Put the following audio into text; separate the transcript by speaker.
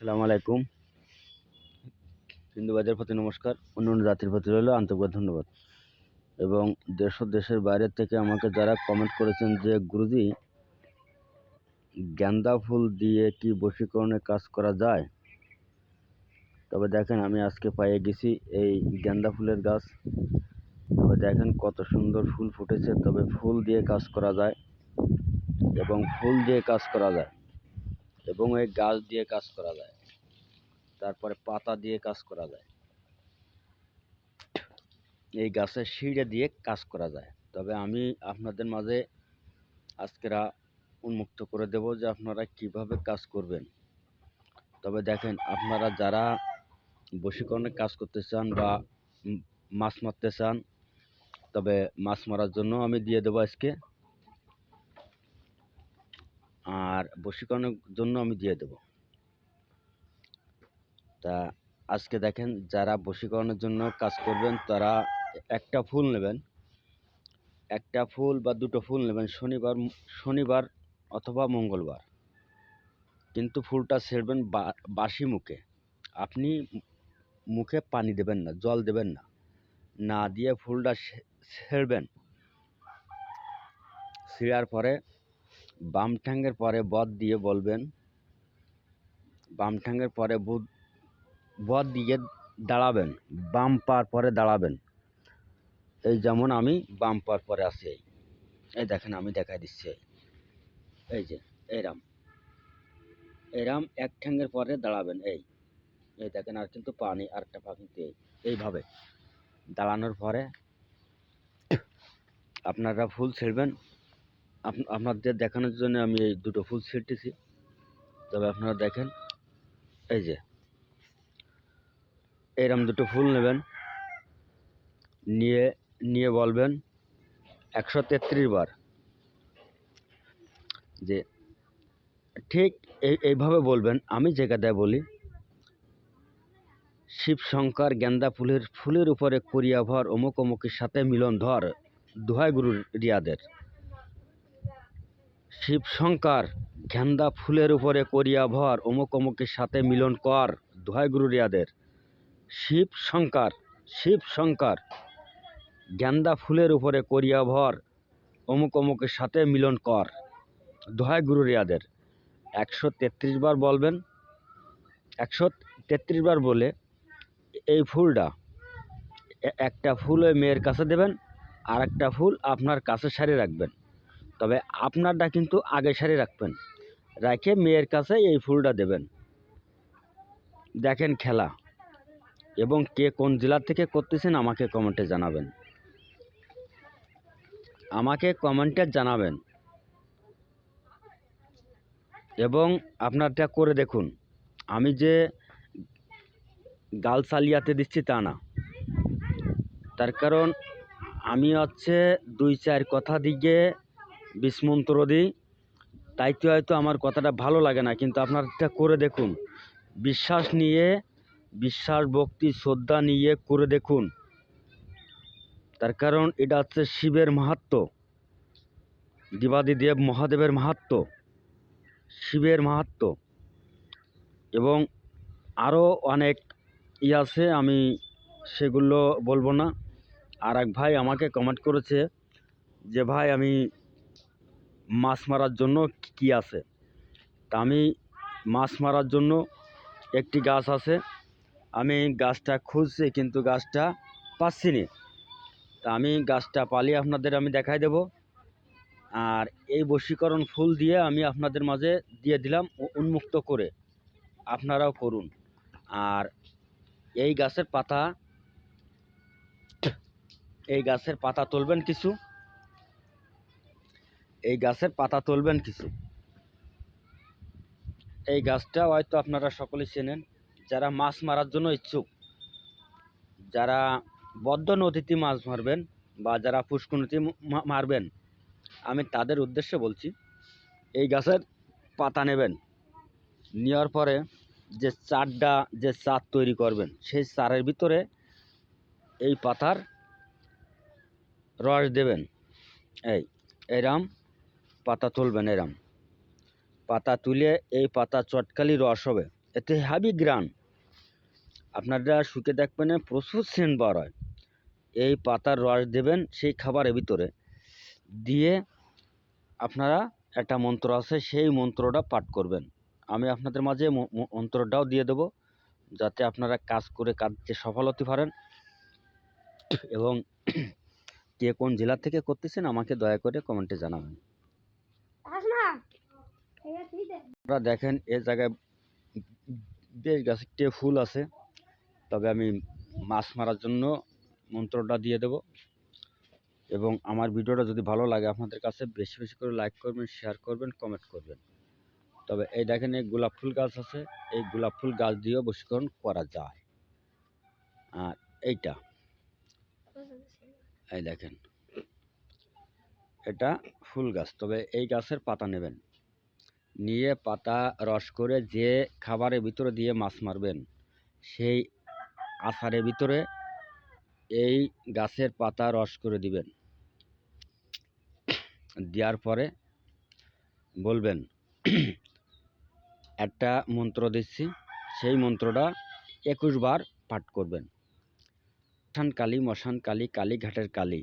Speaker 1: আসসালামু আলাইকুম। হিন্দুবাদের প্রতি নমস্কার। অন্য অন্য জাতির প্রতি রইল আন্তরিক ধন্যবাদ। এবং দেশ ও দেশের বাইরের থেকে আমাকে যারা কমেন্ট করেছেন যে, গুরুজি গেন্দা ফুল দিয়ে কি বশীকরণে কাজ করা যায়? তবে দেখেন, আমি আজকে পাইয়ে গেছি এই গেন্দা ফুলের গাছ। তবে দেখেন, কত সুন্দর ফুল ফুটেছে। তবে ফুল দিয়ে কাজ করা যায় এবং ফুল দিয়ে কাজ করা যায় এবং এই গাছ দিয়ে কাজ করা যায়। তারপরে পাতা দিয়ে কাজ করা যায়। এই গাছের শিড়ে দিয়ে কাজ করা যায়। তবে আমি আপনাদের মাঝে আজকেরা উন্মুক্ত করে দেব যে আপনারা কীভাবে কাজ করবেন। তবে দেখেন, আপনারা যারা বশীকরণে কাজ করতে চান বা মাছ মারতে চান, তবে মাছ মারার জন্য আমি দিয়ে দেবো আজকে। আর বশীকরণের জন্য আমি দিয়ে দেবো। তা আজকে দেখেন যারা বশীকরণের জন্য কাজ করবেন, তারা একটা ফুল নেবেন। একটা ফুল বা দুটো ফুল নেবেন, শনিবার শনিবার অথবা মঙ্গলবার। কিন্তু ফুলটা ছেড়বেন বাসি মুখে। আপনি মুখে পানি দেবেন না, জল দেবেন না। না দিয়ে ফুলটা ছেড়বেন। ছিঁড়ার পরে বাম ঠ্যাঙ্গের পরে বদ দিয়ে বলবেন বাম ঠ্যাঙ্গের পরে বুধ বদ দিয়ে দাঁড়াবেন, বাম পার পরে দাঁড়াবেন। এই যেমন আমি বাম পার পরে আছি, এই। দেখেন, আমি দেখাই দিচ্ছি, এই। যে, এরাম। এরাম এক ঠ্যাঙ্গের পরে দাঁড়াবেন, এই। এই দেখেন, আর কিন্তু পানি আর একটা পা কিন্তু, এই। এইভাবে দাঁড়ানোর পরে আপনারা ফুল ছিঁড়বেন। আপ- আপনাদের দেখানোর জন্য আমি এই দুটো ফুল ছিঁড়তেছি। তবে আপনারা দেখেন, এই যে এরম দুটো ফুল নেবেন। নিয়ে নিয়ে বলবেন একশো তেত্রিশ বার যে ঠিক এই, এইভাবে বলবেন। আমি যে কথায় বলি, শিব শঙ্কর গেন্দা ফুলের ফুলের উপরে করিয়া ভর অমুক অমুকের সাথে মিলন ধর দোহাই গুরু রিয়াদের। শিব শঙ্কর গেন্দা ফুলের উপরে করিয়া ভর অমুক অমুকের সাথে মিলন কর দোহাই গুরু রিয়াদের। শিব শঙ্কর শিব শঙ্কর। গেন্দা ফুলের উপরে করিয়া ভর, অমুক অমুকের সাথে মিলন কর। দোহাই গুরু রিয়াদের। একশো তেত্রিশ বার বলবেন। একশো তেত্রিশ বার বলে এই ফুলটা একটা ফুল ওই মেয়ের কাছে দেবেন আর একটা ফুল আপনার কাছে সারি রাখবেন। তবে আপনারটা কিন্তু আগে সারি রাখবেন, রেখে মেয়ের কাছে এই ফুলটা দেবেন। দেখেন খেলা। এবং কে কোন জেলা থেকে করতেছেন আমাকে কমেন্টে জানাবেন। আমাকে কমেন্টে জানাবেন। এবং আপনারটা করে দেখুন, আমি যে গাল চালিয়াতে দিচ্ছি তা না। তার কারণ আমি হচ্ছে দুই চার কথা দিকে বিস্মন্ত্র দিই, তাইতে হয়তো আমার কথাটা ভালো লাগে না, কিন্তু আপনারটা করে দেখুন। বিশ্বাস নিয়ে বিশ্বাস ভক্তি শ্রদ্ধা নিয়ে করে দেখুন। তার কারণ এটা হচ্ছে শিবের মাহাত্ম। দেবাদিদেব মহাদেবের মাহাত্ম। শিবের মাহাত্ম। এবং আরও অনেক ই আছে, আমি সেগুলো বলব না। আর এক ভাই আমাকে কমেন্ট করেছে যে, ভাই, আমি মাছ মারার জন্য কি- আছে? তা আমি মাছ মারার জন্য একটি গাছ আছে আমি গাছটা খুঁজছি, কিন্তু গাছটা পাচ্ছি না। তা আমি গাছটা পালিয়ে আপনাদের আমি দেখাই দেব। আর এই বশীকরণ ফুল দিয়ে আমি আপনাদের মাঝে দিয়ে দিলাম উন্মুক্ত করে। আপনারাও করুন। আর এই গাছের পাতা, এই গাছের পাতা তুলবেন কিছু। এই গাছের পাতা তুলবেন কিছু। এই গাছটা হয়তো আপনারা সকলে চেনেন। যারা মাছ মারার জন্য ইচ্ছুক, যারা বদ্ধ নদীতে মাছ মারবেন বা যারা পুষ্কনদীতে মা- মারবেন, আমি তাদের উদ্দেশ্যে বলছি, এই গাছের পাতা নেবেন। নেওয়ার পরে যে চারটা, যে চার তৈরি করবেন, সেই চারের ভিতরে এই পাতার রস দেবেন। এই, এরাম পাতা তুলবেন, এরাম। পাতা তুলে এই পাতা চটকালি রস হবে। এতে হ্যাভি গ্রান। আপনারা শুকে দেখবেন প্রচুর সেন্ট বার হয়। এই পাতার রস দেবেন সেই খাবারের ভিতরে। দিয়ে আপনারা একটা মন্ত্র আছে সেই মন্ত্রটা পাঠ করবেন। আমি আপনাদের মাঝে মন্ত্রটাও দিয়ে দেবো যাতে আপনারা কাজ করে কাজে সফল হতে পারেন। এবং কে কোন জেলা থেকে করতেছেন আমাকে দয়া করে কমেন্টে জানাবেন। আপনারা দেখেন এ জায়গায় বেশ গাছটি ফুল আছে। তবে আমি মাছ মারার জন্য মন্ত্রটা দিয়ে দেব। এবং আমার ভিডিওটা যদি ভালো লাগে আপনাদের কাছে, বেশি বেশি করে লাইক করবেন শেয়ার করবেন কমেন্ট করবেন। তবে এই দেখেন, এই গোলাপ ফুল গাছ আছে। এই গোলাপ ফুল গাছ দিয়েও বশীকরণ করা যায়। আর এইটা, এই দেখেন, এটা ফুল গাছ। তবে এই গাছের পাতা নেবেন। নিয়ে পাতা রস করে যে খাবারের ভিতরে দিয়ে মাছ মারবেন, সেই আচারের ভিতরে এই গাছের পাতা রস করে দিবেন। দেওয়ার পরে বলবেন, একটা মন্ত্র দিচ্ছি, সেই মন্ত্রটা একুশ বার পাঠ করবেন। মশান কালী মশান কালী, কালীঘাটের কালী।